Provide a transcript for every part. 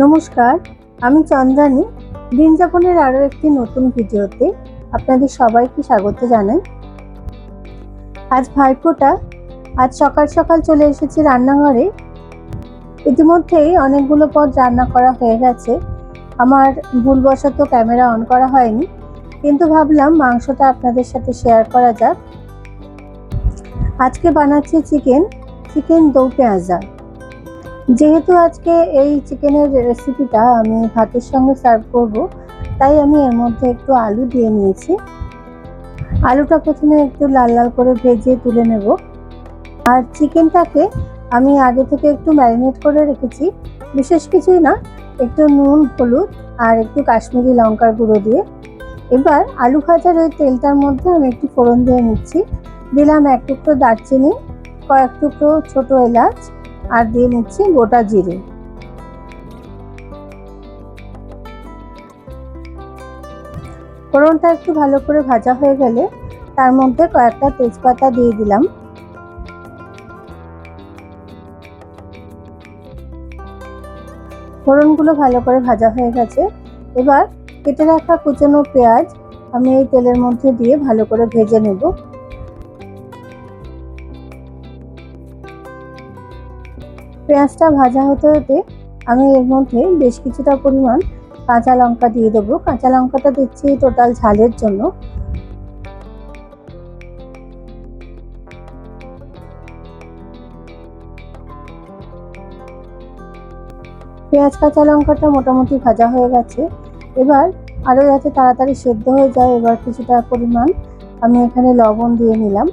নমস্কার, আমি চন্দ্রানী। দিন যাপনের আরও একটি নতুন ভিডিওতে আপনাদের সবাইকে স্বাগত জানাই। আজ ভাইফোঁটা, আজ সকাল সকাল চলে এসেছি রান্নাঘরে। ইতিমধ্যেই অনেকগুলো পদ রান্না করা হয়ে গেছে। আমার ভুলবশত ক্যামেরা অন করা হয়নি, কিন্তু ভাবলাম মাংসটা আপনাদের সাথে শেয়ার করা যাক। আজকে বানাচ্ছি চিকেন চিকেন দৌ পেঁয়াজা। যেহেতু আজকে এই চিকেনের রেসিপিটা আমি ভাতের সঙ্গে সার্ভ করব, তাই আমি এর মধ্যে একটু আলু দিয়ে নিয়েছি। আলুটা প্রথমে একটু লাল লাল করে ভেজে তুলে নেব। আর চিকেনটাকে আমি আগে থেকে একটু ম্যারিনেট করে রেখেছি। বিশেষ কিছুই না, একটু নুন, হলুদ আর একটু কাশ্মীরি লঙ্কার গুঁড়ো দিয়ে। এবার আলু ভাজার ওই তেলটার মধ্যে আমি একটু ফোড়ন দিয়ে নিচ্ছি। দিলাম এক টুকরো দারচিনি, কয়েক টুকরো ছোটো এলাচ আর দিয়ে নিচ্ছি গোটা জিরে। ফোড়নটা একটু ভালো করে ভাজা হয়ে গেলে তার মধ্যে কয়েকটা তেজপাতা দিয়ে দিলাম। ফোড়নগুলো ভালো করে ভাজা হয়ে গেছে। এবার কেটে রাখা কুচনো পেঁয়াজ আমি এই তেলের মধ্যে দিয়ে ভালো করে ভেজে নেব। পেঁয়াজটা ভাজা হতে হতে আমি এর মধ্যে বেশ কিছুটা পরিমাণ কাঁচা লঙ্কা দিয়ে দেবো। কাঁচা লঙ্কাটা দিচ্ছি টোটাল ঝালের জন্য। পেঁয়াজ, কাঁচা লঙ্কাটা মোটামুটি ভাজা হয়ে গেছে। এবার আরও যাতে তাড়াতাড়ি সেদ্ধ হয়ে যায়, এবার কিছুটা পরিমাণ আমি এখানে লবণ দিয়ে নিলাম।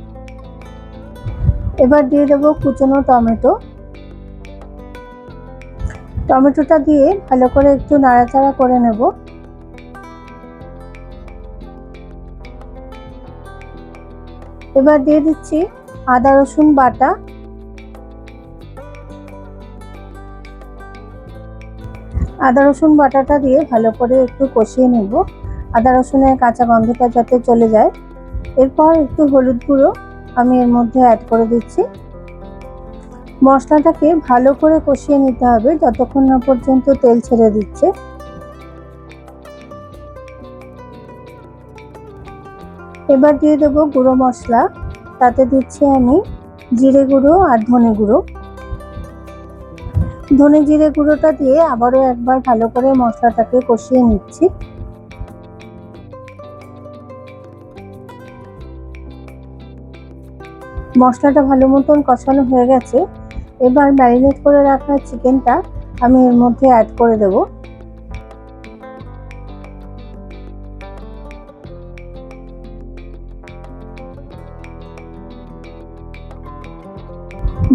এবার দিয়ে দেবো কুচনো টমেটো। টমেটোটা দিয়ে ভালো করে একটু নাড়াচাড়া করে নেব। এবার দিয়ে দিচ্ছি আদা, রসুন বাটা। আদা, রসুন বাটাটা দিয়ে ভালো করে একটু কষিয়ে নেব। আদা, রসুনের কাঁচা গন্ধটা যাতে চলে যায়। এরপর একটু হলুদ গুঁড়ো আমি এর মধ্যে অ্যাড করে দিচ্ছি। মশলাটাকে ভালো করে কষিয়ে নিতে হবে। যতক্ষণ না পর্যন্ত তেল ছেড়ে দিচ্ছে। এবার দিয়ে দেবো গুঁড়ো মশলা। তাতে দিচ্ছি আমি জিরে গুঁড়ো আর ধনে গুঁড়ো। ধনে জিরে গুঁড়োটা দিয়ে আবারও একবার ভালো করে মশলাটাকে কষিয়ে নিচ্ছি। মশলাটা ভালো মতন কষানো হয়ে গেছে। এবার ম্যারিনেট করে রাখা চিকেনটা আমি এর মধ্যে অ্যাড করে দেব।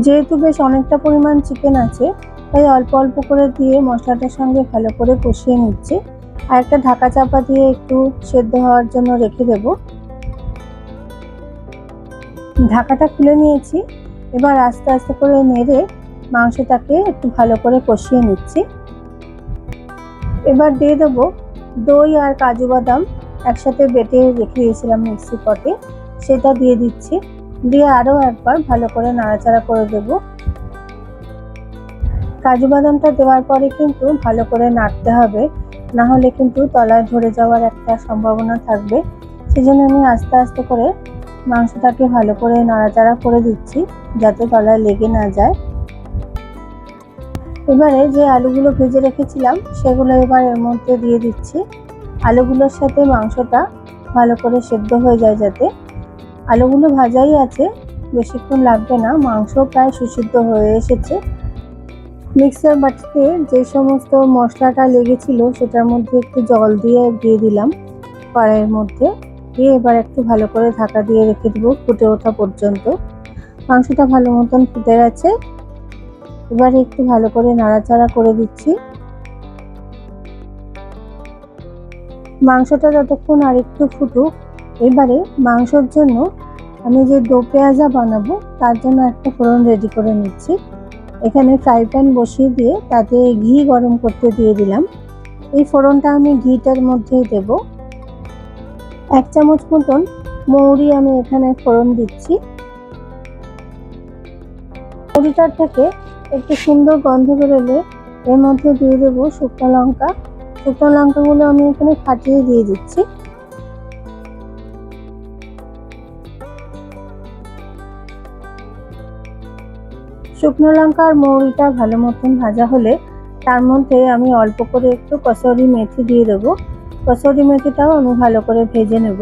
যেহেতু বেশ অনেকটা পরিমাণ চিকেন আছে, তাই অল্প অল্প করে দিয়ে মশলাটার সঙ্গে ভালো করে কষিয়ে নিচ্ছে। আর একটা ঢাকা চাপা দিয়ে একটু সেদ্ধ হওয়ার জন্য রেখে দেব। ঢাকাটা খুলে নিয়েছি। এবার আস্তে আস্তে করে নেড়ে মাংসটাকে একটু ভালো করে কষিয়ে নিচ্ছি। এবার দিয়ে দেবো দই আর কাজু বাদাম একসাথে বেটে রেখে দিয়েছিলাম মিক্সি পটে। সেটা দিয়ে দিচ্ছি। দিয়ে আরও একবার ভালো করে নাড়াচাড়া করে দেব। কাজু বাদামটা দেওয়ার পরে কিন্তু ভালো করে নাড়তে হবে। না হলে কিন্তু তলায় ধরে যাওয়ার একটা সম্ভাবনা থাকবে। সেজন্য আমি আস্তে আস্তে করে মাংসটাকে ভালো করে নাড়াচাড়া করে দিচ্ছি, যাতে তলায় লেগে না যায়। এবারে যে আলুগুলো ভেজে রেখেছিলাম, সেগুলো এবার এর মধ্যে দিয়ে দিচ্ছি। আলুগুলোর সাথে মাংসটা ভালো করে সেদ্ধ হয়ে যায় যাতে। আলুগুলো ভাজাই আছে, বেশিক্ষণ লাগবে না মাংস প্রায় সুসিদ্ধ হয়ে এসেছে। মিক্সার বাটিতে যে সমস্ত মশলাটা লেগেছিল, সেটার মধ্যে একটু জল দিয়ে দিয়ে দিলাম কড়াইয়ের মধ্যে। দিয়ে এবার একটু ভালো করে ঢাকা দিয়ে রেখে দেবো ফুটে ওঠা পর্যন্ত। মাংসটা ভালো মতন ফুটে গেছে। এবারে একটু ভালো করে নাড়াচাড়া করে দিচ্ছি। মাংসটা যতক্ষণ আর একটু ফুটুক, এবারে মাংসর জন্য আমি যে দো পেঁয়াজা বানাবো, তার জন্য একটা ফোড়ন রেডি করে নিচ্ছি। এখানে ফ্রাই প্যান বসিয়ে দিয়ে তাতে ঘি গরম করতে দিয়ে দিলাম। এই ফোড়নটা আমি ঘিটার মধ্যেই দেব। এক চামচ মতন মৌরি আমি এখানে ফোড়ন দিচ্ছি। মৌরিটার থেকে একটু সুন্দর গন্ধ বেরোলে এর মধ্যে দিয়ে দেবো শুকনো লঙ্কা। শুকনো লঙ্কাগুলো আমি এখানে ফাটিয়ে দিয়ে দিচ্ছি। শুকনো লঙ্কা আর মৌরিটা ভালো মতন ভাজা হলে তার মধ্যে আমি অল্প করে একটু কসুরি মেথি দিয়ে দেবো। কসুরি মেথিটাও আমি ভালো করে ভেজে নেব।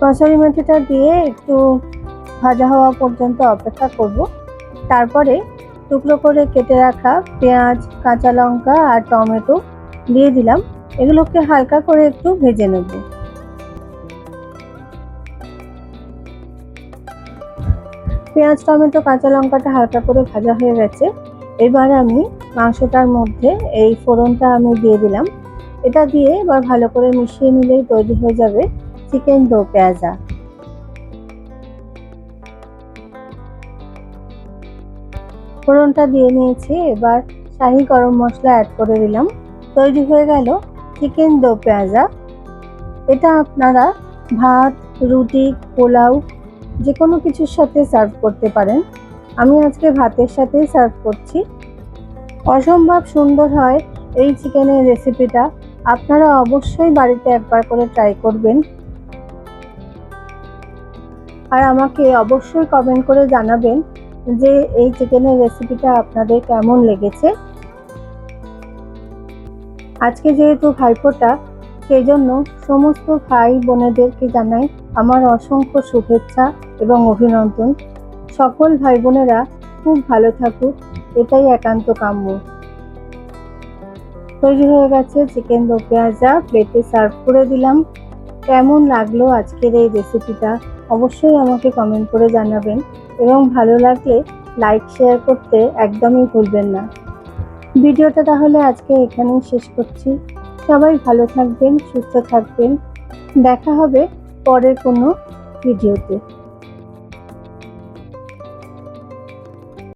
কসুরি মেথিটা দিয়ে একটু ভাজা হওয়া পর্যন্ত অপেক্ষা করব। তারপরে টুকরো করে কেটে রাখা পেঁয়াজ, কাঁচা লঙ্কা আর টমেটো দিয়ে দিলাম। এগুলোকে হালকা করে একটু ভেজে নেব। পেঁয়াজ, টমেটো, কাঁচা লঙ্কাটা হালকা করে ভাজা হয়ে গেছে। এবার আমি মাংসটার মধ্যে এই ফোড়নটা আমি দিয়ে দিলাম। এটা দিয়ে এবার ভালো করে মিশিয়ে নিলেই তৈরি হয়ে যাবে চিকেন দো পেঁয়াজা। ফোড়নটা দিয়ে নিয়েছি, এবার শাহি গরম মশলা অ্যাড করে দিলাম। তৈরি হয়ে গেল চিকেন দো পেঁয়াজা। এটা আপনারা ভাত, রুটি, পোলাও যে কোনো কিছুর সাথে সার্ভ করতে পারেন। আমি আজকে ভাতের সাথেই সার্ভ করছি। অসম্ভব সুন্দর হয় এই চিকেনের রেসিপিটা। আপনারা অবশ্যই বাড়িতে একবার করে ট্রাই করবেন। আর আমাকে অবশ্যই কমেন্ট করে জানাবেন যে এই চিকেনের রেসিপিটা আপনাদের কেমন লেগেছে। আজকে যেহেতু ভাইফোঁটা সেই জন্য সমস্ত ভাই বোনেদেরকে জানাই আমার অসংখ্য শুভেচ্ছা এবং অভিনন্দন। সকল ভাই বোনেরা খুব ভালো থাকুক। এটাই একান্ত কাম্য। তৈরি হয়ে গেছে চিকেন দো পেঁয়াজা, প্লেটে সার্ভ করে দিলাম। কেমন লাগল আজকের এই রেসিপিটা? অবশ্যই আমাকে কমেন্ট করে জানাবেন। এবং ভালো লাগলে লাইক, শেয়ার করতে একদমই ভুলবেন না। ভিডিওটা তাহলে আজকে এখানেই শেষ করছি। সবাই ভালো থাকবেন, সুস্থ থাকবেন। দেখা হবে পরের কোনো ভিডিওতে।